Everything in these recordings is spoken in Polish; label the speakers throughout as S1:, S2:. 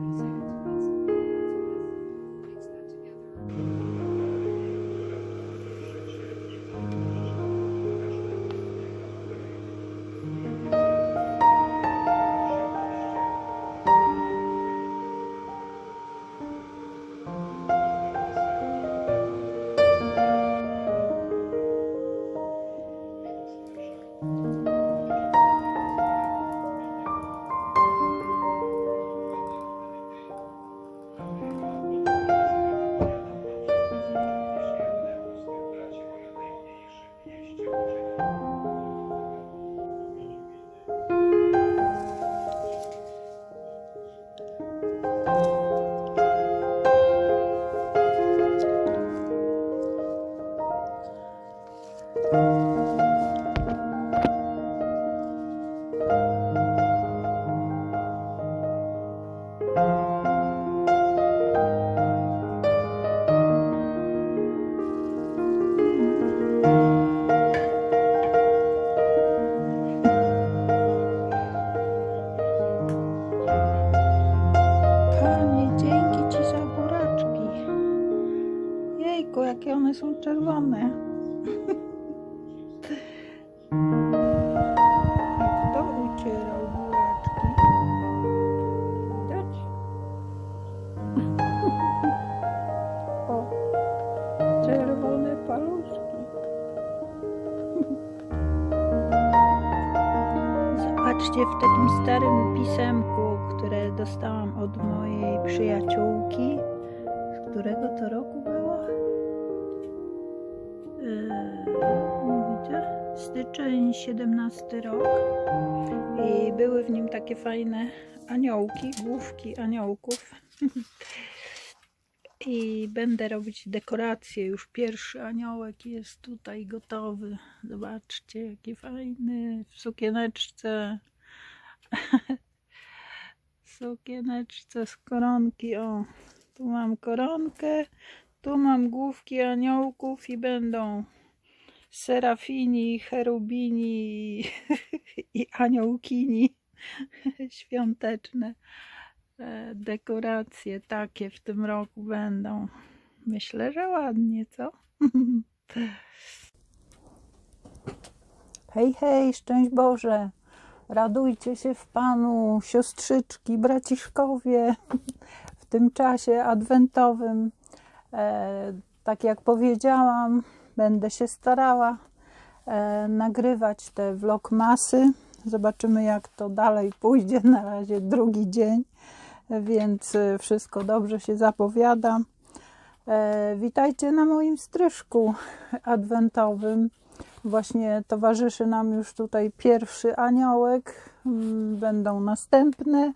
S1: Panie, są czerwone. Styczeń 17 rok. I były w nim takie fajne aniołki, główki aniołków. I będę robić dekorację. Już pierwszy aniołek jest tutaj gotowy. Zobaczcie, jaki fajny w sukieneczce. sukieneczce z koronki. O, tu mam koronkę, tu mam główki aniołków i będą serafini, cherubini i aniołkini świąteczne. E, Dekoracje takie w tym roku będą. Myślę, że ładnie, co? Hej, hej, szczęść Boże! Radujcie się w Panu, siostrzyczki, braciszkowie, w tym czasie adwentowym. E, tak jak powiedziałam, będę się starała e, nagrywać te vlogmasy. Zobaczymy, jak to dalej pójdzie. Na razie drugi dzień, więc e, wszystko dobrze się zapowiada. E, witajcie na moim stryżku adwentowym. Właśnie towarzyszy nam już tutaj pierwszy aniołek. Mm, Będą następne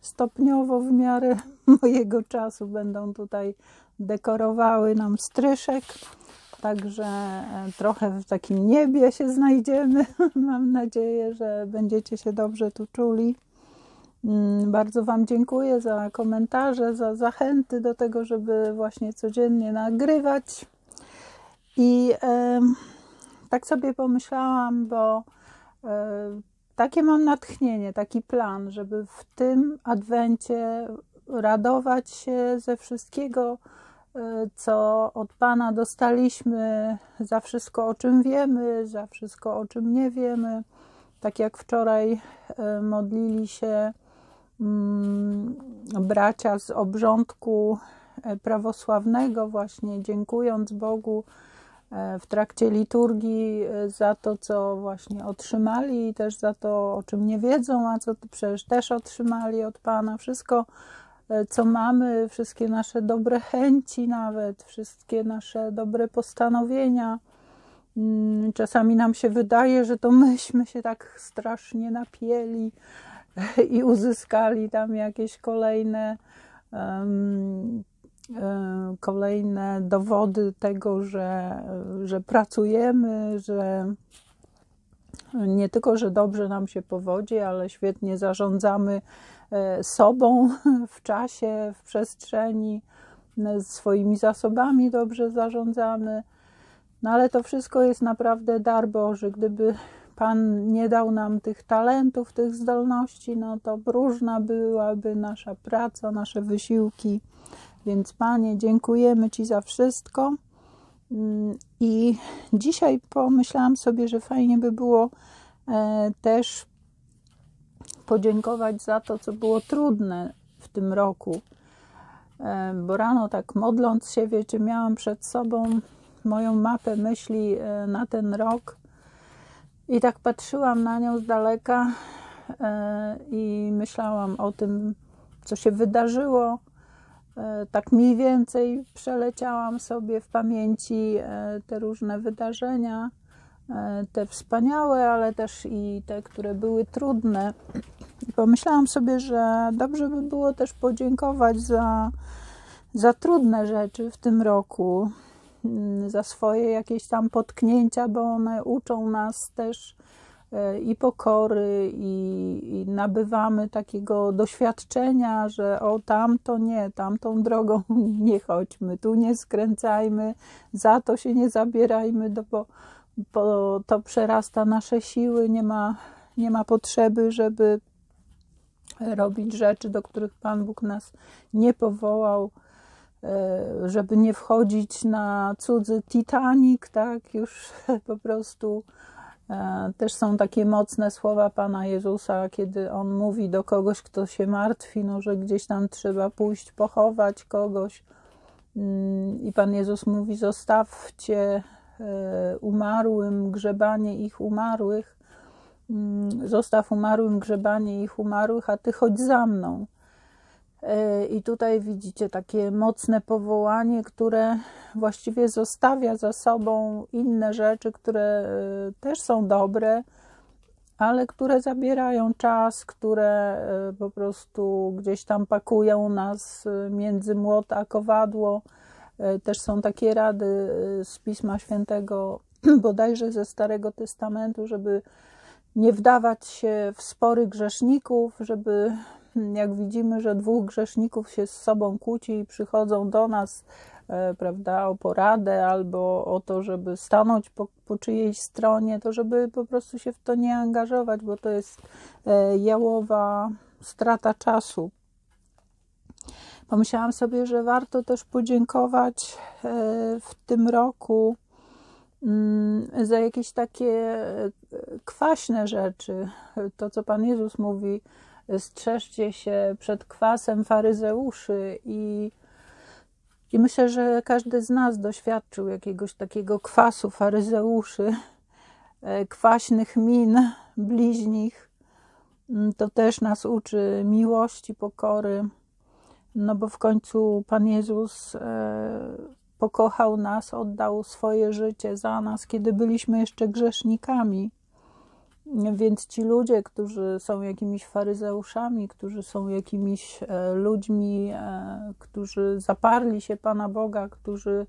S1: stopniowo w miarę mojego czasu będą tutaj dekorowały nam stryszek. Także e, trochę w takim niebie się znajdziemy. Mam nadzieję, że będziecie się dobrze tu czuli. Mm, Bardzo Wam dziękuję za komentarze, za zachęty do tego, żeby właśnie codziennie nagrywać. I em, tak sobie pomyślałam, bo e, takie mam natchnienie, taki plan, żeby w tym adwencie radować się ze wszystkiego, e, co od Pana dostaliśmy, za wszystko, o czym wiemy, za wszystko, o czym nie wiemy. Tak jak wczoraj e, modlili się mm, bracia z obrządku e, prawosławnego, właśnie dziękując Bogu w trakcie liturgii za to, co właśnie otrzymali i też za to, o czym nie wiedzą, a co przecież też otrzymali od Pana. Wszystko, co mamy, wszystkie nasze dobre chęci, nawet wszystkie nasze dobre postanowienia. Mm, Czasami nam się wydaje, że to myśmy się tak strasznie napieli i uzyskali tam jakieś kolejne e, kolejne dowody tego, że, że pracujemy, że nie tylko, że dobrze nam się powodzi, ale świetnie zarządzamy e, sobą w czasie, w przestrzeni, e, swoimi zasobami dobrze zarządzamy. No ale to wszystko jest naprawdę dar Boży. Gdyby Pan nie dał nam tych talentów, tych zdolności, no to próżna byłaby nasza praca, nasze wysiłki. Więc Panie, dziękujemy Ci za wszystko. Mm, I dzisiaj pomyślałam sobie, że fajnie by było e, też podziękować za to, co było trudne w tym roku. E, bo rano, tak modląc się, wiecie, miałam przed sobą moją mapę myśli e, na ten rok i tak patrzyłam na nią z daleka i myślałam o tym, co się wydarzyło tak mniej więcej przeleciałam sobie w pamięci e, te różne wydarzenia, e, te wspaniałe, ale też i te, które były trudne. Pomyślałam sobie, że dobrze by było też podziękować za, za trudne rzeczy w tym roku, mm, za swoje jakieś tam potknięcia, bo one uczą nas też E, i pokory, i, i, nabywamy takiego doświadczenia, że o tamto nie, tamtą drogą nie chodźmy, tu nie skręcajmy, za to się nie zabierajmy, bo, bo to przerasta nasze siły, nie ma, nie ma potrzeby, żeby robić rzeczy, do których Pan Bóg nas nie powołał e, żeby nie wchodzić na cudzy Titanic, tak, już po prostu E, też są takie mocne słowa Pana Jezusa, kiedy On mówi do kogoś, kto się martwi, no, że gdzieś tam trzeba pójść, pochować kogoś. Mm, I Pan Jezus mówi: Zostawcie e, umarłym grzebanie ich umarłych, mm, zostaw umarłym grzebanie ich umarłych, a ty chodź za mną. E, I tutaj widzicie takie mocne powołanie, które właściwie zostawia za sobą inne rzeczy, które e, też są dobre, ale które zabierają czas, które e, po prostu gdzieś tam pakują nas między młot a kowadło. Też są takie rady z Pisma Świętego, bodajże ze Starego Testamentu, żeby nie wdawać się w spory grzeszników, żeby jak widzimy, że dwóch grzeszników się z sobą kłóci i przychodzą do nas, e, prawda, o poradę albo o to, żeby stanąć po, po czyjejś stronie, to żeby po prostu się w to nie angażować, bo to jest e, jałowa strata czasu. Pomyślałam sobie, że warto też podziękować e, w tym roku mm, za jakieś takie kwaśne rzeczy. To, co Pan Jezus mówi, strzeżcie się przed kwasem faryzeuszy i, i myślę, że każdy z nas doświadczył jakiegoś takiego kwasu faryzeuszy, e, kwaśnych min bliźnich. Mm, to też nas uczy miłości, pokory, no bo w końcu Pan Jezus e, pokochał nas, oddał swoje życie za nas, kiedy byliśmy jeszcze grzesznikami. Więc ci ludzie, którzy są jakimiś faryzeuszami, którzy są jakimiś e, ludźmi, e, którzy zaparli się Pana Boga, którzy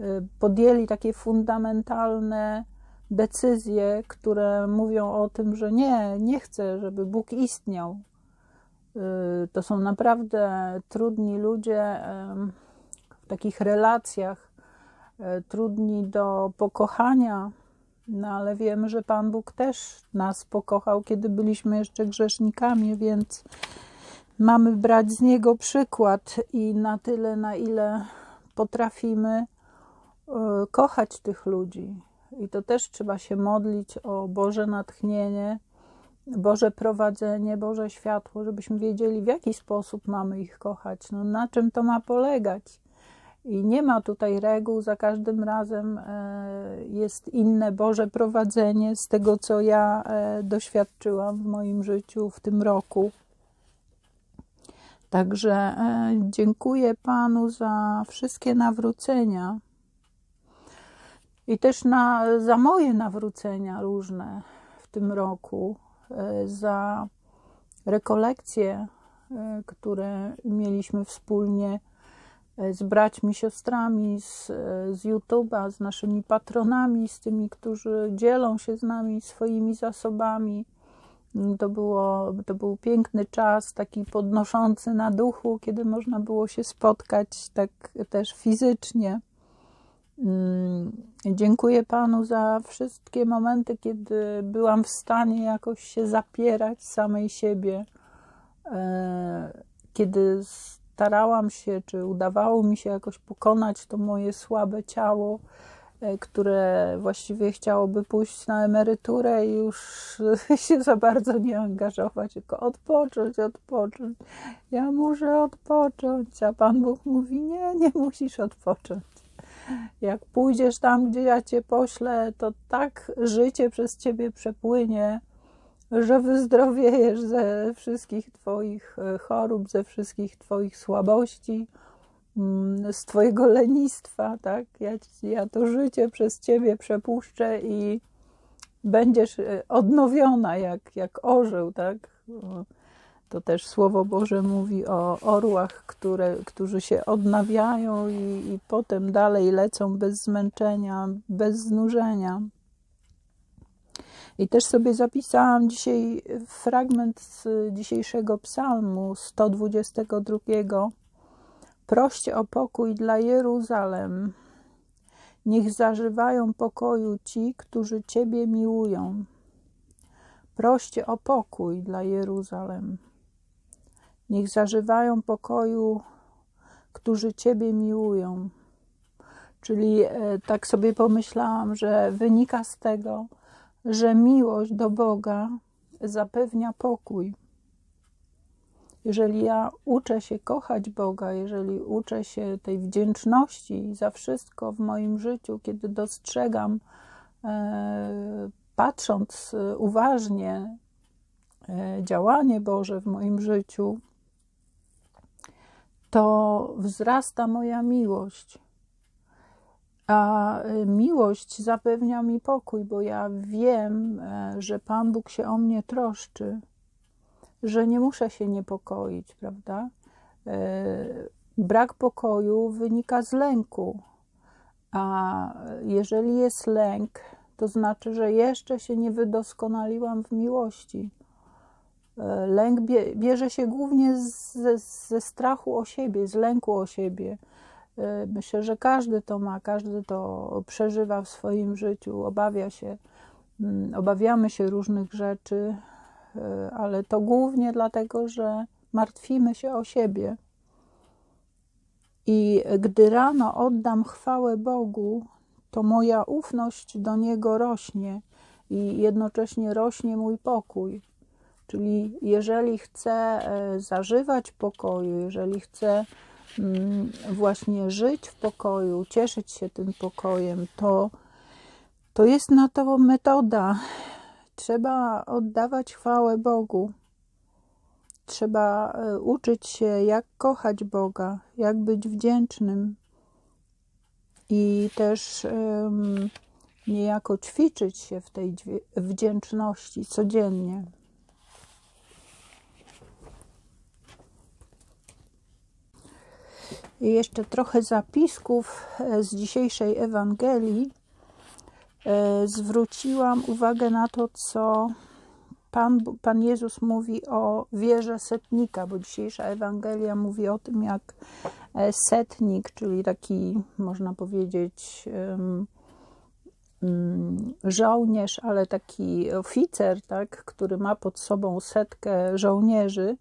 S1: e, podjęli takie fundamentalne decyzje, które mówią o tym, że nie, nie chcę, żeby Bóg istniał. To są naprawdę trudni ludzie w takich relacjach, trudni do pokochania, no ale wiemy, że Pan Bóg też nas pokochał, kiedy byliśmy jeszcze grzesznikami, więc mamy brać z Niego przykład i na tyle, na ile potrafimy e, kochać tych ludzi. I to też trzeba się modlić o Boże natchnienie, Boże prowadzenie, Boże światło, żebyśmy wiedzieli, w jaki sposób mamy ich kochać, no, na czym to ma polegać. I nie ma tutaj reguł, za każdym razem e, jest inne Boże prowadzenie z tego, co ja e, doświadczyłam w moim życiu w tym roku. Także e, dziękuję Panu za wszystkie nawrócenia i też na, za moje nawrócenia różne w tym roku, za rekolekcje, które mieliśmy wspólnie z braćmi, siostrami z, z YouTube'a, z naszymi patronami, z tymi, którzy dzielą się z nami swoimi zasobami. To, było, to był piękny czas, taki podnoszący na duchu, kiedy można było się spotkać tak też fizycznie. Mm, dziękuję Panu za wszystkie momenty, kiedy byłam w stanie jakoś się zapierać samej siebie, e, kiedy starałam się, czy udawało mi się jakoś pokonać to moje słabe ciało, e, które właściwie chciałoby pójść na emeryturę i już się za bardzo nie angażować, tylko odpocząć, odpocząć. Ja muszę odpocząć, a Pan Bóg mówi: Nie, nie musisz odpocząć. Jak pójdziesz tam, gdzie ja cię poślę, to tak życie przez ciebie przepłynie, że wyzdrowiejesz ze wszystkich Twoich e, chorób, ze wszystkich Twoich słabości, mm, z Twojego lenistwa, tak? Ja, ja to życie przez Ciebie przepuszczę i będziesz e, odnowiona jak, jak orzeł, tak? To też Słowo Boże mówi o orłach, które, którzy się odnawiają i, i potem dalej lecą bez zmęczenia, bez znużenia. I też sobie zapisałam dzisiaj fragment z dzisiejszego psalmu 122. Proście o pokój dla Jeruzalem. Niech zażywają pokoju ci, którzy Ciebie miłują. Proście o pokój dla Jeruzalem. Niech zażywają pokoju, którzy Ciebie miłują. Czyli e, tak sobie pomyślałam, że wynika z tego, że miłość do Boga zapewnia pokój. Jeżeli ja uczę się kochać Boga, jeżeli uczę się tej wdzięczności za wszystko w moim życiu, kiedy dostrzegam, e, patrząc uważnie e, działanie Boże w moim życiu, to wzrasta moja miłość a y, miłość zapewnia mi pokój, bo ja wiem, e, że Pan Bóg się o mnie troszczy, że nie muszę się niepokoić, prawda? E, brak pokoju wynika z lęku, a jeżeli jest lęk, to znaczy, że jeszcze się nie wydoskonaliłam w miłości. E, lęk bierze się głównie ze, ze strachu o siebie, z lęku o siebie myślę, że każdy to ma, każdy to przeżywa w swoim życiu, obawia się, mm, obawiamy się różnych rzeczy, e, ale to głównie dlatego, że martwimy się o siebie. I gdy rano oddam chwałę Bogu, to moja ufność do Niego rośnie i jednocześnie rośnie mój pokój. Czyli jeżeli chcę e, zażywać pokoju, jeżeli chcę właśnie żyć w pokoju, cieszyć się tym pokojem, to, to jest na to metoda. Trzeba oddawać chwałę Bogu. Trzeba e, uczyć się, jak kochać Boga, jak być wdzięcznym i też um, niejako ćwiczyć się w tej wdzięczności codziennie. Jeszcze trochę zapisków e, z dzisiejszej Ewangelii. E, zwróciłam uwagę na to, co Pan, Pan Jezus mówi o wierze setnika, bo dzisiejsza Ewangelia mówi o tym, jak e, setnik, czyli taki, można powiedzieć, mm, żołnierz, ale taki oficer, tak, który ma pod sobą setkę żołnierzy,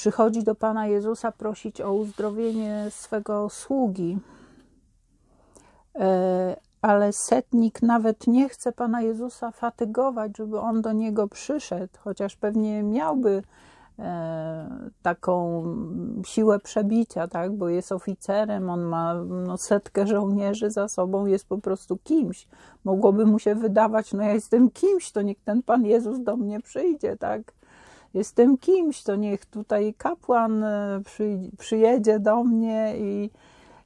S1: przychodzi do Pana Jezusa prosić o uzdrowienie swego sługi. E, ale setnik nawet nie chce Pana Jezusa fatygować, żeby on do niego przyszedł, chociaż pewnie miałby e, taką siłę przebicia, tak? bo jest oficerem, on ma no, setkę żołnierzy za sobą, jest po prostu kimś. Mogłoby mu się wydawać, no ja jestem kimś, to niech ten Pan Jezus do mnie przyjdzie, tak? Jestem kimś, to niech tutaj kapłan e, przy, przyjedzie do mnie i,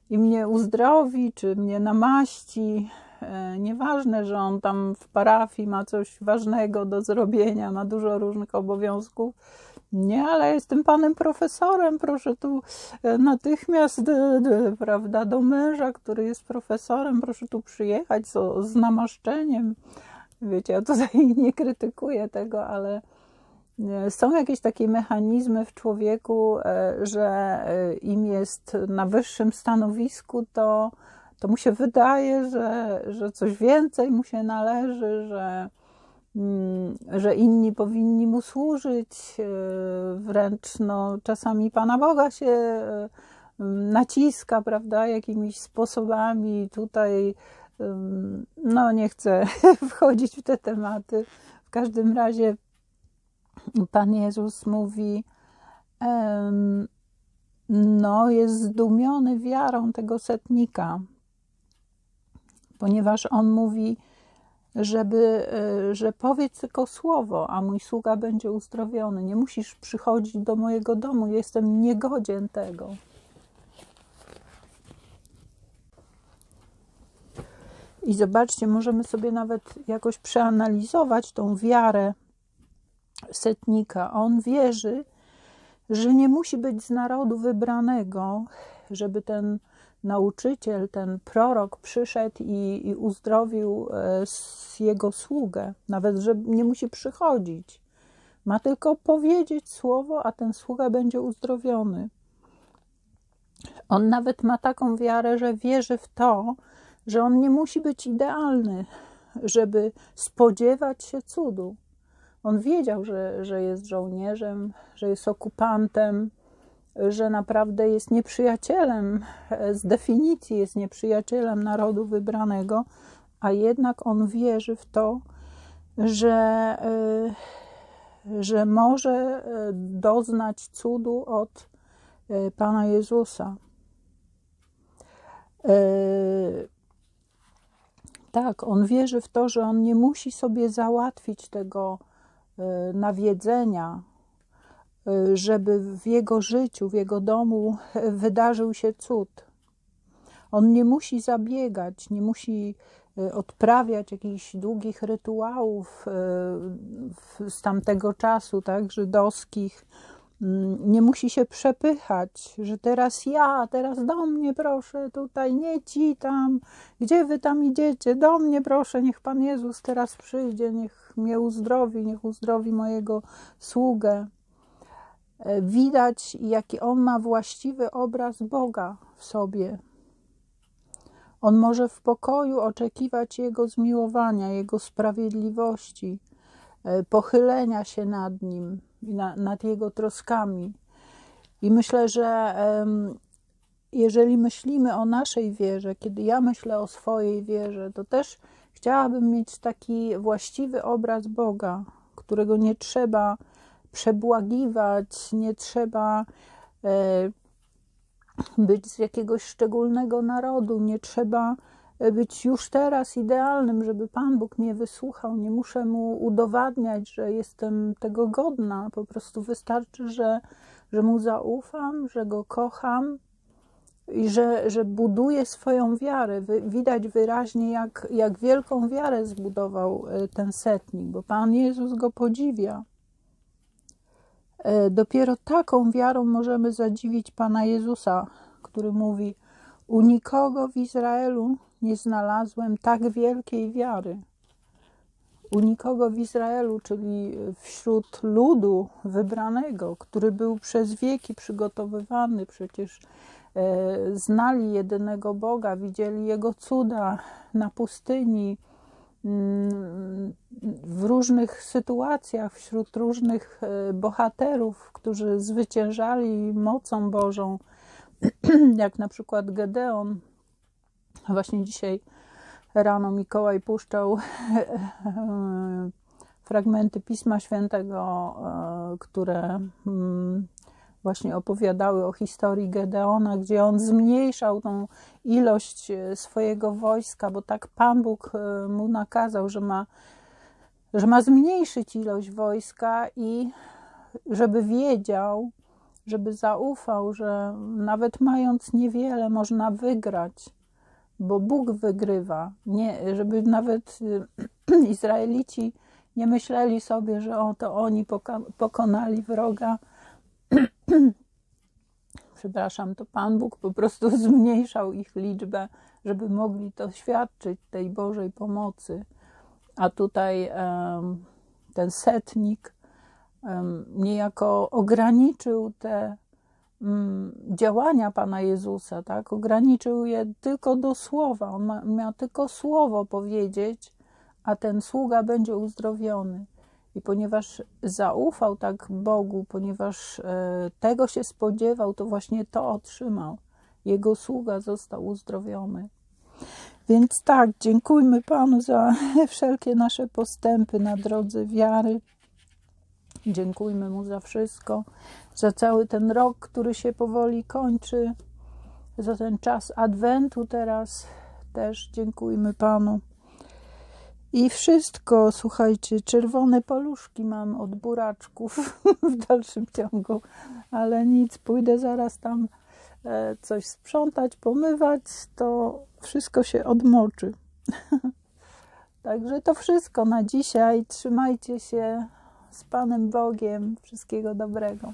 S1: i mnie uzdrowi, czy mnie namaści. E, nieważne, że on tam w parafii ma coś ważnego do zrobienia, ma dużo różnych obowiązków. Nie, ale jestem panem profesorem, proszę tu e, natychmiast, prawda, do męża, który jest profesorem, proszę tu przyjechać z, z namaszczeniem. Wiecie, ja tutaj nie krytykuję tego, ale są jakieś takie mechanizmy w człowieku, że im jest na wyższym stanowisku, to, to mu się wydaje, że, że coś więcej mu się należy, że, mm, że inni powinni mu służyć. Wręcz no, czasami Pana Boga się naciska, prawda, jakimiś sposobami. Tutaj no, nie chcę wchodzić w te tematy. W każdym razie Pan Jezus mówi, no, jest zdumiony wiarą tego setnika, ponieważ on mówi, żeby, e, że powiedz tylko słowo, a mój sługa będzie uzdrowiony. Nie musisz przychodzić do mojego domu, jestem niegodzien tego. I zobaczcie, możemy sobie nawet jakoś przeanalizować tą wiarę setnika. On wierzy, że nie musi być z narodu wybranego, żeby ten nauczyciel, ten prorok przyszedł i, i uzdrowił e, jego sługę. Nawet, że nie musi przychodzić. Ma tylko powiedzieć słowo, a ten sługa będzie uzdrowiony. On nawet ma taką wiarę, że wierzy w to, że on nie musi być idealny, żeby spodziewać się cudu. On wiedział, że, że jest żołnierzem, że jest okupantem, że naprawdę jest nieprzyjacielem, z definicji jest nieprzyjacielem narodu wybranego, a jednak on wierzy w to, że, y, że może y, doznać cudu od Pana Jezusa. Tak, on wierzy w to, że on nie musi sobie załatwić tego e, nawiedzenia, e, żeby w jego życiu, w jego domu wydarzył się cud. On nie musi zabiegać, nie musi e, odprawiać jakichś długich rytuałów z tamtego czasu, tak, żydowskich, nie musi się przepychać, że teraz ja, teraz do mnie proszę, tutaj nie ci tam, gdzie wy tam idziecie, do mnie proszę, niech Pan Jezus teraz przyjdzie, niech mnie uzdrowi, niech uzdrowi mojego sługę. E, widać, jaki on ma właściwy obraz Boga w sobie. On może w pokoju oczekiwać Jego zmiłowania, Jego sprawiedliwości, e, pochylenia się nad Nim, na, nad Jego troskami. I myślę, że jeżeli myślimy o naszej wierze, kiedy ja myślę o swojej wierze, to też chciałabym mieć taki właściwy obraz Boga, którego nie trzeba przebłagiwać, nie trzeba e, być z jakiegoś szczególnego narodu, nie trzeba być już teraz idealnym, żeby Pan Bóg mnie wysłuchał. Nie muszę mu udowadniać, że jestem tego godna. Po prostu wystarczy, że, że mu zaufam, że go kocham i że, że buduję swoją wiarę. Widać wyraźnie, jak, jak wielką wiarę zbudował e, ten setnik, bo Pan Jezus go podziwia. E, dopiero taką wiarą możemy zadziwić Pana Jezusa, który mówi: U nikogo w Izraelu nie znalazłem tak wielkiej wiary. U nikogo w Izraelu, czyli wśród ludu wybranego, który był przez wieki przygotowywany, przecież e, znali jedynego Boga, widzieli Jego cuda na pustyni, mm, w różnych sytuacjach, wśród różnych e, bohaterów, którzy zwyciężali mocą Bożą, jak na przykład Gedeon, Właśnie dzisiaj rano Mikołaj puszczał fragmenty Pisma Świętego, e, które mm, właśnie opowiadały o historii Gedeona, gdzie on zmniejszał tą ilość e, swojego wojska, bo tak Pan Bóg e, mu nakazał, że ma, że ma zmniejszyć ilość wojska i żeby wiedział, żeby zaufał, że nawet mając niewiele można wygrać bo Bóg wygrywa. Nie, żeby nawet y, Izraelici nie myśleli sobie, że o, to oni pokonali wroga. Przepraszam, to Pan Bóg po prostu zmniejszał ich liczbę, żeby mogli to świadczyć tej Bożej pomocy. A tutaj ten setnik niejako ograniczył te działania Pana Jezusa, tak? Ograniczył je tylko do słowa. On ma, miał tylko słowo powiedzieć, a ten sługa będzie uzdrowiony. I ponieważ zaufał tak Bogu, ponieważ e, tego się spodziewał, to właśnie to otrzymał. Jego sługa został uzdrowiony. Więc tak, dziękujmy Panu za wszelkie nasze postępy na drodze wiary. Dziękujmy Mu za wszystko, za cały ten rok, który się powoli kończy, za ten czas Adwentu teraz też dziękujmy Panu. I wszystko, słuchajcie, czerwone paluszki mam od buraczków w dalszym ciągu, ale nic, pójdę zaraz tam e, coś sprzątać, pomywać, to wszystko się odmoczy. Także to wszystko na dzisiaj. Trzymajcie się z Panem Bogiem. Wszystkiego dobrego.